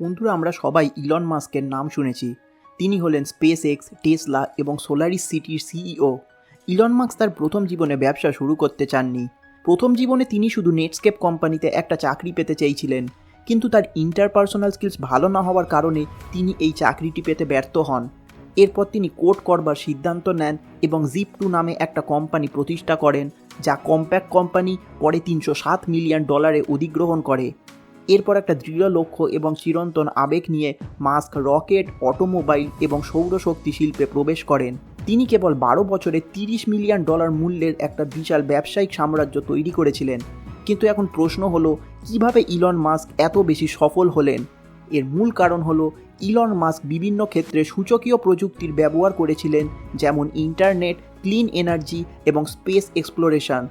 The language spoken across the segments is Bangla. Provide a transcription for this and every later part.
বন্ধুরা, আমরা সবাই ইলন মাস্কের নাম শুনেছি। তিনি হলেন স্পেস এক্স টেসলা এবং সোলারিস সিটির সিইও ইলন মাস্ক তার প্রথম জীবনে ব্যবসা শুরু করতে চাননি। প্রথম জীবনে তিনি শুধু নেটস্কেপ কোম্পানিতে একটা চাকরি পেতে চেয়েছিলেন। কিন্তু তার ইন্টারপার্সোনাল স্কিলস ভালো না হওয়ার কারণে তিনি এই চাকরিটি পেতে ব্যর্থ হন। এরপর তিনি কোড করবার সিদ্ধান্ত নেন এবং জিপ টু নামে একটা কোম্পানি প্রতিষ্ঠা করেন, যা কম্প্যাক্ট কোম্পানি পরে তিনশো সাত মিলিয়ন ডলারে অধিগ্রহণ করে। এরপর একটা দৃঢ় লক্ষ্য এবং চিরন্তন আবেগ নিয়ে মাস্ক, রকেট, অটোমোবাইল এবং সৌরশক্তি শিল্পে প্রবেশ করেন। তিনি কেবল বারো বছরে তিরিশ মিলিয়ন ডলার মূল্যের একটা বিশাল ব্যবসায়িক সাম্রাজ্য তৈরি করেছিলেন। কিন্তু এখন প্রশ্ন হলো, কীভাবে ইলন মাস্ক এত বেশি সফল হলেন? এর মূল কারণ হলো, ইলন মাস্ক বিভিন্ন ক্ষেত্রে সূচকীয় প্রযুক্তির ব্যবহার করেছিলেন, যেমন ইন্টারনেট, ক্লিন এনার্জি এবং স্পেস এক্সপ্লোরেশন।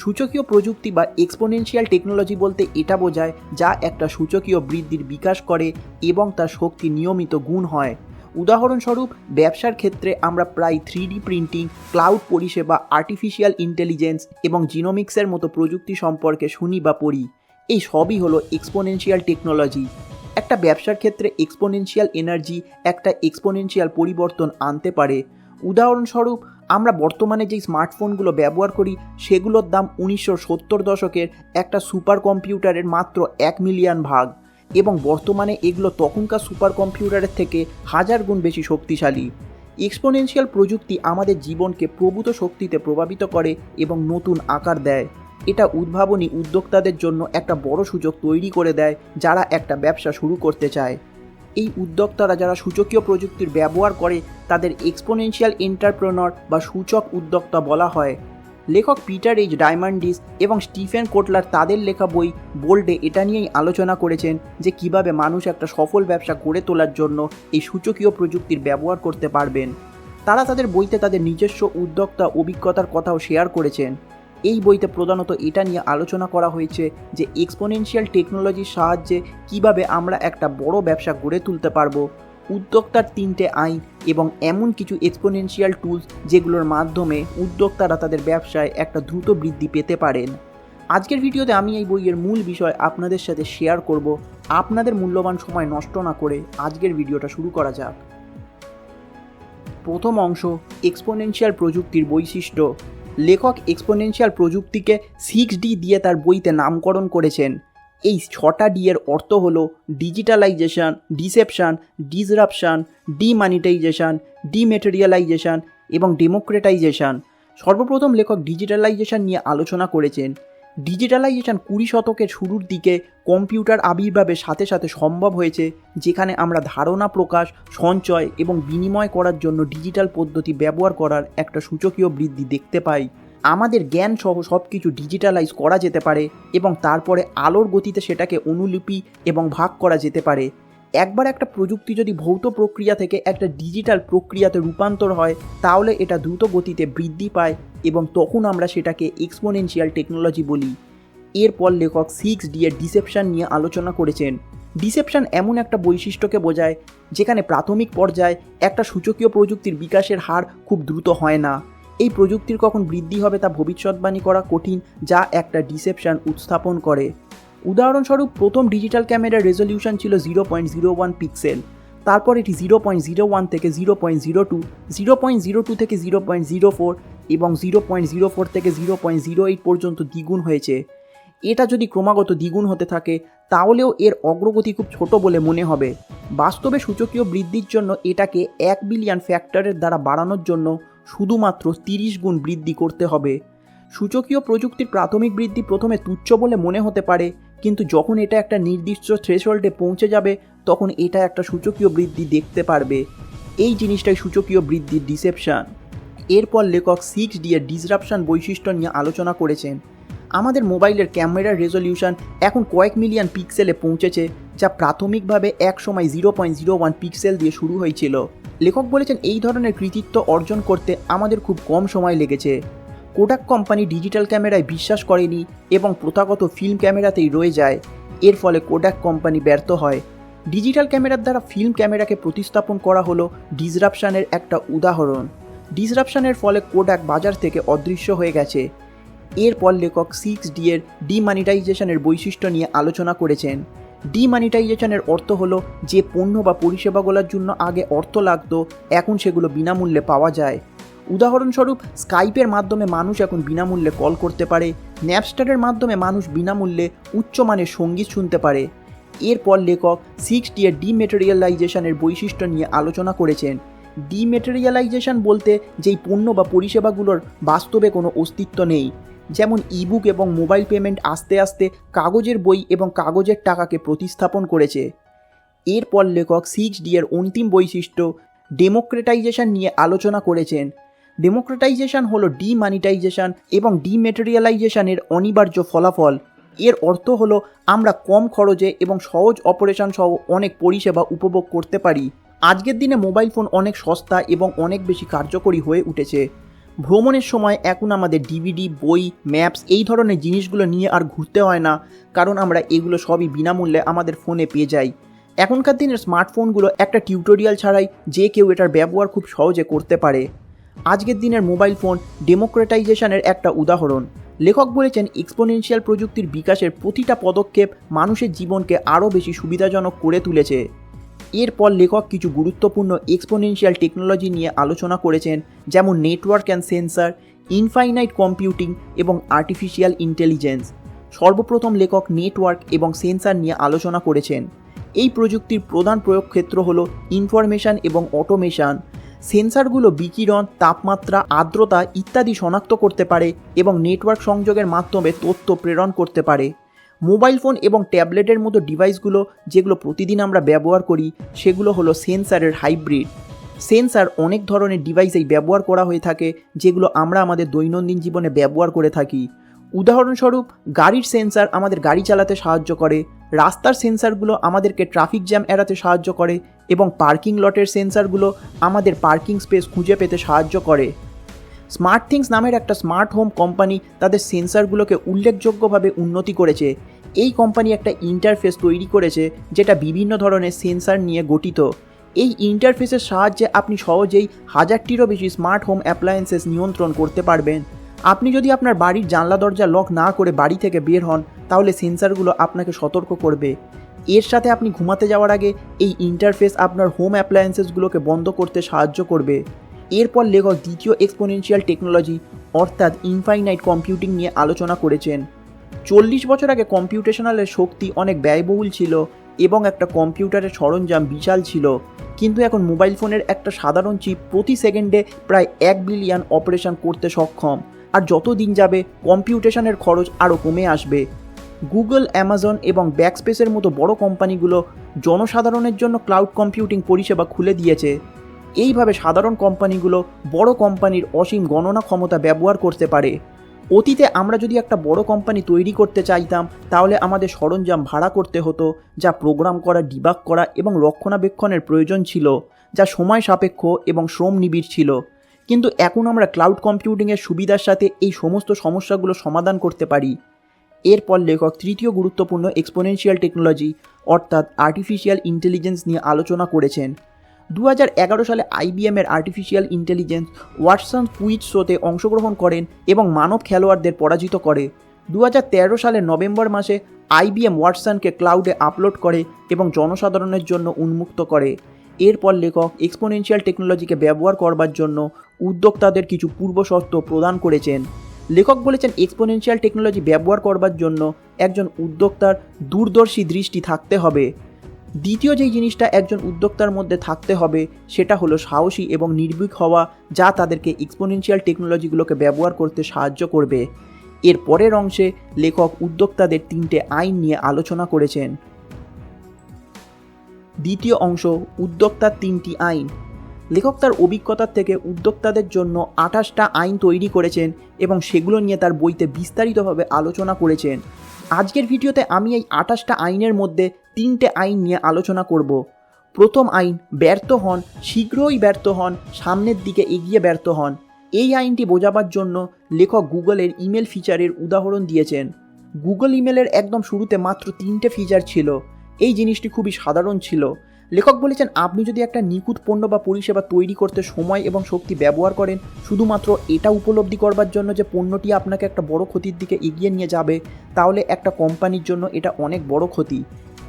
সূচকীয় প্রযুক্তি বা এক্সপোনেনশিয়াল টেকনোলজি বলতে এটা বোঝায় যা একটা সূচকীয় বৃদ্ধির বিকাশ করে এবং তার শক্তি নিয়মিত গুণ হয়। উদাহরণস্বরূপ, ব্যবসার ক্ষেত্রে আমরা প্রায় থ্রিডি প্রিন্টিং ক্লাউড পরিষেবা আর্টিফিশিয়াল ইন্টেলিজেন্স এবং জিনোমিক্সের মতো প্রযুক্তি সম্পর্কে শুনি বা পড়ি। এই সবই হলো এক্সপোনেনশিয়াল টেকনোলজি একটা ব্যবসার ক্ষেত্রে এক্সপোনেনশিয়াল এনার্জি একটা এক্সপোনেনশিয়াল পরিবর্তন আনতে পারে। উদাহরণস্বরূপ আমরা বর্তমানে যেই স্মার্টফোনগুলো ব্যবহার করি, সেগুলোর দাম উনিশশো সত্তর দশকের একটা সুপার কম্পিউটারের মাত্র এক মিলিয়ন ভাগ। এবং বর্তমানে এগুলো তখনকার সুপার কম্পিউটারের থেকে হাজার গুণ বেশি শক্তিশালী। এক্সপোনেনশিয়াল প্রযুক্তি আমাদের জীবনকে প্রভূত শক্তিতে প্রভাবিত করে এবং নতুন আকার দেয়। এটা উদ্ভাবনী উদ্যোক্তাদের জন্য একটা বড় সুযোগ তৈরি করে দেয়, যারা একটা ব্যবসা শুরু করতে চায়। এই উদ্যোক্তারা যারা সূচকীয় প্রযুক্তির ব্যবহার করে, তাদের এক্সপোনেনশিয়াল এন্টারপ্রেনর বা সূচক উদ্যোক্তা বলা হয়। লেখক পিটার এইচ ডায়মন্ডিস এবং স্টিফেন কোটলার তাদের লেখা বই বোল্ডে এটা নিয়েই আলোচনা করেছেন যে কীভাবে মানুষ একটা সফল ব্যবসা গড়ে তোলার জন্য এই সূচকীয় প্রযুক্তির ব্যবহার করতে পারবেন। তারা তাদের বইতে তাদের নিজস্ব উদ্যোক্তা অভিজ্ঞতার কথাও শেয়ার করেছেন। এই বইতে প্রধানত এটা নিয়ে আলোচনা করা হয়েছে যে এক্সপোনেনশিয়াল টেকনোলজির সাহায্যে কীভাবে আমরা একটা বড় ব্যবসা গড়ে তুলতে পারব, উদ্যোক্তার তিনটে আইন এবং এমন কিছু এক্সপোনেনশিয়াল টুলস যেগুলোর মাধ্যমে উদ্যোক্তারা তাদের ব্যবসায় একটা দ্রুত বৃদ্ধি পেতে পারেন। আজকের ভিডিওতে আমি এই বইয়ের মূল বিষয় আপনাদের সাথে শেয়ার করব। আপনাদের মূল্যবান সময় নষ্ট না করে আজকের ভিডিওটা শুরু করা যাক। প্রথম অংশ এক্সপোনেনশিয়াল প্রযুক্তির বৈশিষ্ট্য। লেখক এক্সপোনেনশিয়াল প্রযুক্তিকে সিক্স ডি দিয়ে তার বইতে নামকরণ করেছেন। এই ছটা ডি এর অর্থ হল digitalization deception disruption demonetization dematerialization এবং ডেমোক্রেটাইজেশন সর্বপ্রথম লেখক ডিজিটালাইজেশন নিয়ে আলোচনা করেছেন। ডিজিটালাইজেশন কুড়ি শতকের শুরুর দিকে কম্পিউটার আবির্ভাবের সাথে সাথে সম্ভব হয়েছে, যেখানে আমরা ধারণা প্রকাশ, সঞ্চয় এবং বিনিময় করার জন্য ডিজিটাল পদ্ধতি ব্যবহার করার একটা সূচকীয় বৃদ্ধি দেখতে পাই। আমাদের জ্ঞান সহ সব কিছু ডিজিটালাইজ করা যেতে পারে এবং তারপরে আলোর গতিতে সেটাকে অনুলিপি এবং ভাগ করা যেতে পারে। একবার একটা প্রযুক্তি যদি ভৌত প্রক্রিয়া থেকে একটা ডিজিটাল প্রক্রিয়াতে রূপান্তর হয়, তাহলে এটা দ্রুত গতিতে বৃদ্ধি পায় এবং তখন আমরা সেটাকে এক্সপোনেনশিয়াল টেকনোলজি বলি। এরপর লেখক সিক্স ডি এর ডিসেপশন নিয়ে আলোচনা করেছেন। ডিসেপশন এমন একটা বৈশিষ্ট্যকে বোঝায়, যেখানে প্রাথমিক পর্যায়ে একটা সূচকীয় প্রযুক্তির বিকাশের হার খুব দ্রুত হয় না। এই প্রযুক্তির কখন বৃদ্ধি হবে তা ভবিষ্যৎবাণী করা কঠিন, যা একটা ডিসেপশন উত্থাপন করে। উদাহরণস্বরূপ প্রথম ডিজিটাল ক্যামেরার রেজলিউশন ছিল zero point zero one pixel. তারপর এটি জিরো পয়েন্ট জিরো ওয়ান থেকে zero point zero two, zero point zero two থেকে জিরো পয়েন্ট জিরো ফোর এবং জিরো পয়েন্ট জিরো ফোর থেকে জিরো পয়েন্ট জিরো এইট পর্যন্ত দ্বিগুণ হয়েছে। এটা যদি ক্রমাগত দ্বিগুণ হতে থাকে, তাহলেও এর অগ্রগতি খুব ছোট বলে মনে হবে। বাস্তবে সূচকীয় বৃদ্ধির জন্য এটাকে এক বিলিয়ন ফ্যাক্টরের দ্বারা বাড়ানোর জন্য শুধুমাত্র তিরিশ গুণ বৃদ্ধি করতে হবে। সূচকীয় প্রযুক্তির প্রাথমিক বৃদ্ধি প্রথমে তুচ্ছ বলে মনে হতে পারে কিন্তু যখন এটা একটা নির্দিষ্ট থ্রেশহোল্ডে পৌঁছে যাবে, তখন এটা একটা সূচকীয় বৃদ্ধি দেখতে পারবে। এই জিনিসটাই সূচকীয় বৃদ্ধির ডিসেপশন এরপর লেখক সিক্স ডি এর ডিসরাপশন বৈশিষ্ট্য নিয়ে আলোচনা করেছেন। আমাদের মোবাইলের ক্যামেরার রেজলিউশন এখন কয়েক মিলিয়ন পিক্সেলে পৌঁছেছে, যা প্রাথমিকভাবে এক সময় zero point zero one pixel দিয়ে শুরু হয়েছিল। লেখক বলেছেন, এই ধরনের কৃতিত্ব অর্জন করতে আমাদের খুব কম সময় লেগেছে। কোডাক কোম্পানি ডিজিটাল ক্যামেরায় বিশ্বাস করেনি এবং প্রথাগত ফিল্ম ক্যামেরাতেই রয়ে যায়। এর ফলে কোডাক কোম্পানি ব্যর্থ হয়। ডিজিটাল ক্যামেরার দ্বারা ফিল্ম ক্যামেরাকে প্রতিস্থাপন করা হলো ডিসরাপশানের একটা উদাহরণ। ডিসরাপশানের ফলে কোডাক বাজার থেকে অদৃশ্য হয়ে গেছে। এরপর লেখক সিক্স ডি এর ডিমানিটাইজেশনের বৈশিষ্ট্য নিয়ে আলোচনা করেছেন। ডিমানিটাইজেশনের অর্থ হলো যে পণ্য বা পরিষেবাগুলোর জন্য আগে অর্থ লাগতো, এখন সেগুলো বিনামূল্যে পাওয়া যায়। উদাহরণস্বরূপ স্কাইপের মাধ্যমে মানুষ এখন বিনামূল্যে কল করতে পারে ন্যাপস্টারের মাধ্যমে মানুষ বিনামূল্যে উচ্চমানের সংগীত শুনতে পারে। এরপর লেখক সিক্স এর ডিমেটেরিয়ালাইজেশনের বৈশিষ্ট্য নিয়ে আলোচনা করেছেন। ডিমেটেরিয়ালাইজেশন বলতে যেই পণ্য বা পরিষেবাগুলোর বাস্তবে কোনো অস্তিত্ব নেই, যেমন ইবুক এবং মোবাইল পেমেন্ট আস্তে আস্তে কাগজের বই এবং কাগজের টাকাকে প্রতিস্থাপন করেছে। এরপর লেখক সিক্স ডি এর অন্তিম বৈশিষ্ট্য ডেমোক্রেটাইজেশন নিয়ে আলোচনা করেছেন। ডেমোক্রেটাইজেশন হলো ডিমানিটাইজেশন এবং ডিমেটেরিয়ালাইজেশনের অনিবার্য ফলাফল। এর অর্থ হলো আমরা কম খরচে এবং সহজ অপারেশন সহ অনেক পরিষেবা উপভোগ করতে পারি। আজকের দিনে মোবাইল ফোন অনেক সস্তা এবং অনেক বেশি কার্যকরী হয়ে উঠেছে। ভ্রমণের সময় এখন আমাদের ডিভিডি বই ম্যাপস এই ধরনের জিনিসগুলো নিয়ে আর ঘুরতে হয় না, কারণ আমরা এগুলো সবই বিনামূল্যে আমাদের ফোনে পেয়ে যাই। এখনকার দিনের স্মার্টফোনগুলো একটা টিউটোরিয়াল ছাড়াই যে কেউ এটার ব্যবহার খুব সহজে করতে পারে। আজকের দিনের মোবাইল ফোন ডেমোক্রেটাইজেশনের একটা উদাহরণ। লেখক বলেছেন, এক্সপোনেনশিয়াল প্রযুক্তির বিকাশের প্রতিটা পদক্ষেপ মানুষের জীবনকে আরও বেশি সুবিধাজনক করে তুলেছে। এরপর লেখক কিছু গুরুত্বপূর্ণ এক্সপোনেনশিয়াল টেকনোলজি নিয়ে আলোচনা করেছেন, যেমন network and sensor, infinite computing এবং আর্টিফিশিয়াল ইন্টেলিজেন্স। সর্বপ্রথম লেখক নেটওয়ার্ক এবং সেন্সার নিয়ে আলোচনা করেছেন। এই প্রযুক্তির প্রধান প্রয়োগ ক্ষেত্র হল ইনফরমেশন এবং অটোমেশন। সেন্সারগুলো বিকিরণ, তাপমাত্রা, আর্দ্রতা ইত্যাদি শনাক্ত করতে পারে এবং নেটওয়ার্ক সংযোগের মাধ্যমে তথ্য প্রেরণ করতে পারে। মোবাইল ফোন এবং ট্যাবলেটের মতো ডিভাইসগুলো যেগুলো প্রতিদিন আমরা ব্যবহার করি, সেগুলো হলো সেন্সারের হাইব্রিড। সেন্সার অনেক ধরনের ডিভাইসেই ব্যবহার করা হয়ে থাকে, যেগুলো আমরা আমাদের দৈনন্দিন জীবনে ব্যবহার করে থাকি। উদাহরণস্বরূপ, গাড়ির সেন্সার আমাদের গাড়ি চালাতে সাহায্য করে, রাস্তার সেন্সারগুলো আমাদেরকে ট্রাফিক জ্যাম এড়াতে সাহায্য করে, এবং পার্কিং লটের সেন্সারগুলো আমাদের পার্কিং স্পেস খুঁজে পেতে সাহায্য করে। স্মার্ট থিংস নামের একটা স্মার্ট হোম কোম্পানি তাদের সেন্সারগুলোকে উল্লেখযোগ্যভাবে উন্নতি করেছে। এই কোম্পানি একটা ইন্টারফেস তৈরি করেছে, যেটা বিভিন্ন ধরনের সেন্সার নিয়ে গঠিত। এই ইন্টারফেসের সাহায্যে আপনি সহজেই হাজারটিরও বেশি স্মার্ট হোম অ্যাপ্লায়েন্সেস নিয়ন্ত্রণ করতে পারবেন। আপনি যদি আপনার বাড়ির জানলা দরজা লক না করে বাড়ি থেকে বের হন, তাহলে সেন্সারগুলো আপনাকে সতর্ক করবে। এর সাথে আপনি ঘুমাতে যাওয়ার আগে এই ইন্টারফেস আপনার হোম অ্যাপ্লায়েন্সেসগুলোকে বন্ধ করতে সাহায্য করবে। এরপর লেখক দ্বিতীয় এক্সপোনেনশিয়াল টেকনোলজি অর্থাৎ ইনফাইনাইট কম্পিউটিং নিয়ে আলোচনা করেছেন। চল্লিশ বছর আগে কম্পিউটেশনালের শক্তি অনেক ব্যয়বহুল ছিল এবং একটা কম্পিউটারের সরঞ্জাম বিশাল ছিল। কিন্তু এখন মোবাইল ফোনের একটা সাধারণ চিপ প্রতি সেকেন্ডে প্রায় এক বিলিয়ন অপারেশন করতে সক্ষম। আর যত দিন যাবে, কম্পিউটেশনের খরচ আরও কমে আসবে। গুগল, অ্যামাজন এবং ব্যাকস্পেসের মতো বড় কোম্পানিগুলো জনসাধারণের জন্য ক্লাউড কম্পিউটিং পরিষেবা খুলে দিয়েছে। এইভাবে সাধারণ কোম্পানিগুলো বড় কোম্পানির অসীম গণনা ক্ষমতা ব্যবহার করতে পারে। অতীতে আমরা যদি একটা বড় কোম্পানি তৈরি করতে চাইতাম, তাহলে আমাদের সরঞ্জাম ভাড়া করতে হতো, যা প্রোগ্রাম করা ডিবাক করা এবং রক্ষণাবেক্ষণের প্রয়োজন ছিল, যা সময় সাপেক্ষ এবং শ্রম নিবিড় ছিল। কিন্তু এখন আমরা ক্লাউড কম্পিউটিংয়ের সুবিধার সাথে এই সমস্ত সমস্যাগুলো সমাধান করতে পারি। এরপর লেখক তৃতীয় গুরুত্বপূর্ণ এক্সপোনেনশিয়াল টেকনোলজি অর্থাৎ আর্টিফিশিয়াল ইন্টেলিজেন্স নিয়ে আলোচনা করেছেন। দু সালে আইবিএমের আর্টিফিশিয়াল ইন্টেলিজেন্স ওয়াটসন কুইজ শোতে অংশগ্রহণ করেন এবং মানব খেলোয়াড়দের পরাজিত করে। দু সালের নভেম্বর মাসে আইবিএম ওয়াটসনকে ক্লাউডে আপলোড করে এবং জনসাধারণের জন্য উন্মুক্ত করে। এরপর লেখক এক্সপোনেনশিয়াল টেকনোলজিকে ব্যবহার করবার জন্য উদ্যোক্তাদের কিছু পূর্বশর্ত প্রদান করেছেন। লেখক বলেছেন এক্সপোনেনশিয়াল টেকনোলজি ব্যবহার করবার জন্য একজন উদ্যোক্তার দূরদর্শী দৃষ্টি থাকতে হবে। দ্বিতীয় যেই জিনিসটা একজন উদ্যোক্তার মধ্যে থাকতে হবে, সেটা হলো সাহসী এবং নির্ভীক হওয়া, যা তাদেরকে এক্সপোনেনশিয়াল টেকনোলজিগুলোকে ব্যবহার করতে সাহায্য করবে। এর পরের অংশে লেখক উদ্যোক্তাদের তিনটে আইন নিয়ে আলোচনা করেছেন। দ্বিতীয় অংশ, উদ্যোক্তার তিনটি আইন। লেখক তার অভিজ্ঞতার থেকে উদ্যোক্তাদের জন্য আঠাশটা আইন তৈরি করেছেন এবং সেগুলো নিয়ে তার বইতে বিস্তারিতভাবে আলোচনা করেছেন। আজকের ভিডিওতে আমি এই আঠাশটা আইনের মধ্যে তিনটে আইন নিয়ে আলোচনা করব। প্রথম আইন, ব্যর্থ হন, শীঘ্রই ব্যর্থ হন, সামনের দিকে এগিয়ে ব্যর্থ হন। এই আইনটি বোঝাবার জন্য লেখক গুগলের ইমেল ফিচারের উদাহরণ দিয়েছেন। গুগল ইমেলের একদম শুরুতে মাত্র তিনটে ফিচার ছিল। এই জিনিসটি খুবই সাধারণ ছিল। লেখক বলেছেন, আপনি যদি একটা নিখুঁত পণ্য বা পরিষেবা তৈরি করতে সময় এবং শক্তি ব্যবহার করেন, শুধুমাত্র এটা উপলব্ধি করবার জন্য যে পণ্যটি আপনাকে একটা বড় ক্ষতির দিকে এগিয়ে নিয়ে যাবে, তাহলে একটা কোম্পানির জন্য এটা অনেক বড় ক্ষতি।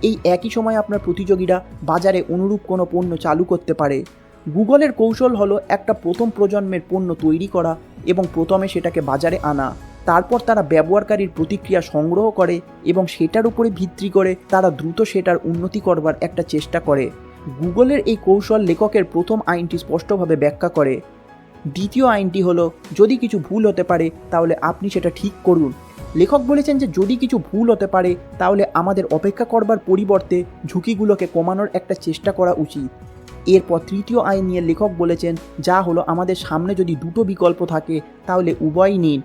এই একই সময় আপনার প্রতিযোগীরা বাজারে অনুরূপ কোনো পণ্য চালু করতে পারে। গুগলের কৌশল হলো একটা প্রথম প্রজন্মের পণ্য তৈরি করা এবং প্রথমে সেটাকে বাজারে আনা। তারপর তারা ব্যবহারকারীর প্রতিক্রিয়া সংগ্রহ করে এবং সেটার উপরে ভিত্তি করে তারা দ্রুত সেটার উন্নতি করবার একটা চেষ্টা করে। গুগলের এই কৌশল লেখকের প্রথম আইনটি স্পষ্টভাবে ব্যাখ্যা করে। দ্বিতীয় আইনটি হলো, যদি কিছু ভুল হতে পারে, তাহলে আপনি সেটা ঠিক করুন। লেখক বলেছেন যে, যদি কিছু ভুল হতে পারে, তাহলে আমাদের অপেক্ষা করবার পরিবর্তে ঝুঁকিগুলোকে কমানোর একটা চেষ্টা করা উচিত। এরপর তৃতীয় আইন নিয়ে লেখক বলেছেন, যা হলো আমাদের সামনে যদি দুটো বিকল্প থাকে, তাহলে উভয়ই নিন।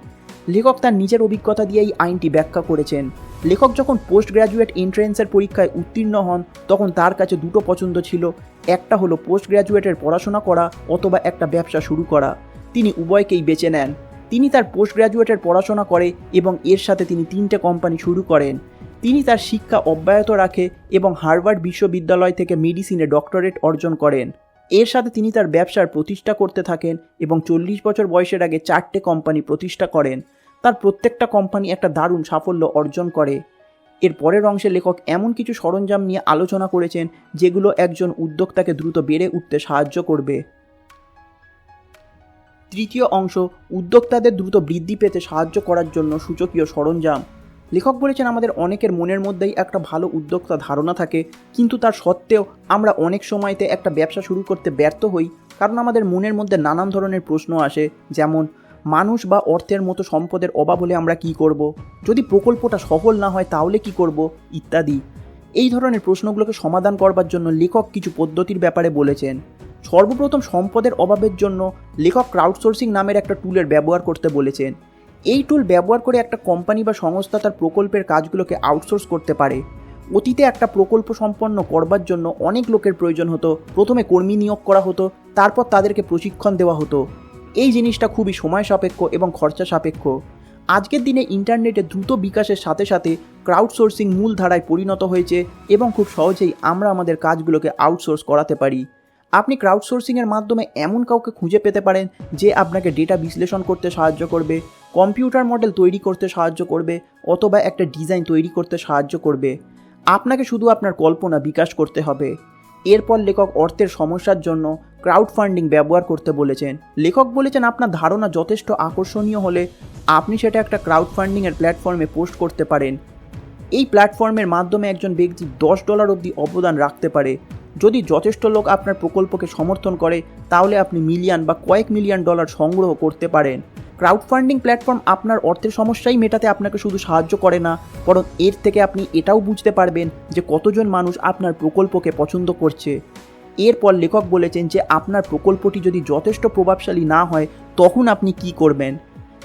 লেখক তার নিজের অভিজ্ঞতা দিয়ে এই আইনটি ব্যাখ্যা করেছেন। লেখক যখন পোস্ট গ্র্যাজুয়েট এন্ট্রেন্সের পরীক্ষায় উত্তীর্ণ হন, তখন তার কাছে দুটো পছন্দ ছিল। একটা হলো পোস্ট গ্র্যাজুয়েটের পড়াশোনা করা অথবা একটা ব্যবসা শুরু করা। তিনি উভয়কেই বেছে নেন। তিনি তার পোস্ট গ্র্যাজুয়েটের পড়াশোনা করে এবং এর সাথে তিনি তিনটে কোম্পানি শুরু করেন। তিনি তার শিক্ষা অব্যাহত রাখে এবং হার্ভার্ড বিশ্ববিদ্যালয় থেকে মেডিসিনে ডক্টরেট অর্জন করেন। এর সাথে তিনি তার ব্যবসার প্রতিষ্ঠা করতে থাকেন এবং চল্লিশ বছর বয়সের আগে চারটে কোম্পানি প্রতিষ্ঠা করেন। তার প্রত্যেকটা কোম্পানি একটা দারুণ সাফল্য অর্জন করে। এর পরের অংশে লেখক এমন কিছু সরঞ্জাম নিয়ে আলোচনা করেছেন, যেগুলো একজন উদ্যোক্তাকে দ্রুত বেড়ে উঠতে সাহায্য করবে। তৃতীয় অংশ, উদ্যোক্তাদের দ্রুত বৃদ্ধি পেতে সাহায্য করার জন্য সূচকীয় সরঞ্জাম। লেখক বলেছেন, আমাদের অনেকের মনের মধ্যেই একটা ভালো উদ্যোক্তা ধারণা থাকে, কিন্তু তার সত্ত্বেও আমরা অনেক সময়তে একটা ব্যবসা শুরু করতে ব্যর্থ হই, কারণ আমাদের মনের মধ্যে নানান ধরনের প্রশ্ন আসে, যেমন মানুষ বা অর্থের মতো সম্পদের অভাব হলে আমরা কি করব। যদি প্রকল্পটা সফল না হয়, তাহলে কি করব? ইত্যাদি। এই ধরনের প্রশ্নগুলোকে সমাধান করবার জন্য লেখক কিছু পদ্ধতির ব্যাপারে বলেছেন। সর্বপ্রথম সম্পদের অভাবের জন্য লেখক ক্রাউডসোর্সিং নামের একটা টুলের ব্যবহার করতে বলেছেন। এই টুল ব্যবহার করে একটা কোম্পানি বা সংস্থা তার প্রকল্পের কাজগুলোকে আউটসোর্স করতে পারে। অতীতে একটা প্রকল্প সম্পন্ন করবার জন্য অনেক লোকের প্রয়োজন হতো। প্রথমে কর্মী নিয়োগ করা হতো, তারপর তাদেরকে প্রশিক্ষণ দেওয়া হতো। এই জিনিসটা খুবই সময় সাপেক্ষ এবং খরচা সাপেক্ষ। আজকের দিনে ইন্টারনেটে দ্রুত বিকাশের সাথে সাথে ক্রাউডসোর্সিং মূল ধারায় পরিণত হয়েছে এবং খুব সহজেই আমরা আমাদের কাজগুলোকে আউটসোর্স করাতে পারি। আপনি ক্রাউডসোর্সিংয়ের মাধ্যমে এমন কাউকে খুঁজে পেতে পারেন যে আপনাকে ডেটা বিশ্লেষণ করতে সাহায্য করবে কম্পিউটার মডেল তৈরি করতে সাহায্য করবে অথবা একটা ডিজাইন তৈরি করতে সাহায্য করবে। আপনাকে শুধু আপনার কল্পনা বিকাশ করতে হবে। এরপর লেখক অর্থের সমস্যার জন্য ক্রাউড ফান্ডিং ব্যবহার করতে বলেছেন। লেখক বলেছেন, আপনার ধারণা যথেষ্ট আকর্ষণীয় হলে আপনি সেটা একটা ক্রাউড ফান্ডিংয়ের প্ল্যাটফর্মে পোস্ট করতে পারেন। এই প্ল্যাটফর্মের মাধ্যমে একজন ব্যক্তি দশ ডলার অবধি অবদান রাখতে পারে। যদি যথেষ্ট লোক আপনার প্রকল্পকে সমর্থন করে, তাহলে আপনি মিলিয়ন বা কয়েক মিলিয়ন ডলার সংগ্রহ করতে পারেন। ক্রাউড ফান্ডিং প্ল্যাটফর্ম আপনার অর্থের সমস্যাই মেটাতে আপনাকে শুধু সাহায্য করে না, বরং এর থেকে আপনি এটাও বুঝতে পারবেন যে কতজন মানুষ আপনার প্রকল্পকে পছন্দ করছে। এরপর লেখক বলেছেন যে আপনার প্রকল্পটি যদি যথেষ্ট প্রভাবশালী না হয়, তখন আপনি কি করবেন?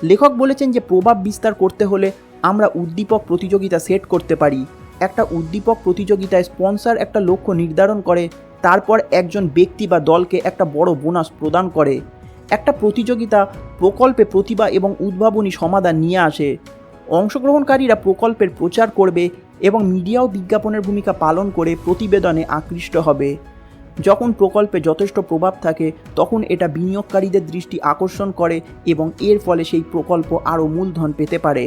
লেখক বলেছেন যে প্রভাব বিস্তার করতে হলে আমরা উদ্দীপক প্রতিযোগিতা সেট করতে পারি। একটা উদ্দীপক প্রতিযোগিতায় স্পন্সর একটা লক্ষ্য নির্ধারণ করে, তারপর একজন ব্যক্তি বা দলকে একটা বড় বোনাস প্রদান করে। একটা প্রতিযোগিতা, প্রকল্পে প্রতিভা এবং উদ্ভাবনী সমাধান নিয়ে আসে। অংশগ্রহণকারীরা প্রকল্পের প্রচার করবে এবং মিডিয়াও বিজ্ঞাপনের ভূমিকা পালন করে প্রতিবেদনে আকৃষ্ট হবে। যখন প্রকল্পে যথেষ্ট প্রভাব থাকে, তখন এটা বিনিয়োগকারীদের দৃষ্টি আকর্ষণ করে এবং এর ফলে সেই প্রকল্প আরও মূলধন পেতে পারে।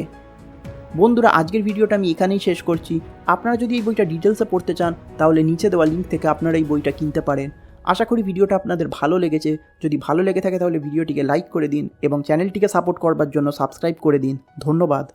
বন্ধুরা, আজকের ভিডিওটা আমি এখানেই শেষ করছি। আপনারা যদি এই বইটা ডিটেলসে পড়তে চান, তাহলে নিচে দেওয়া লিঙ্ক থেকে আপনারা এই বইটা কিনতে পারেন। আশা করি ভিডিওটা আপনাদের ভালো লেগেছে। যদি ভালো লেগে থাকে তাহলে ভিডিওটিকে লাইক করে দিন এবং চ্যানেলটিকে সাপোর্ট করবার জন্য সাবস্ক্রাইব করে দিন। ধন্যবাদ।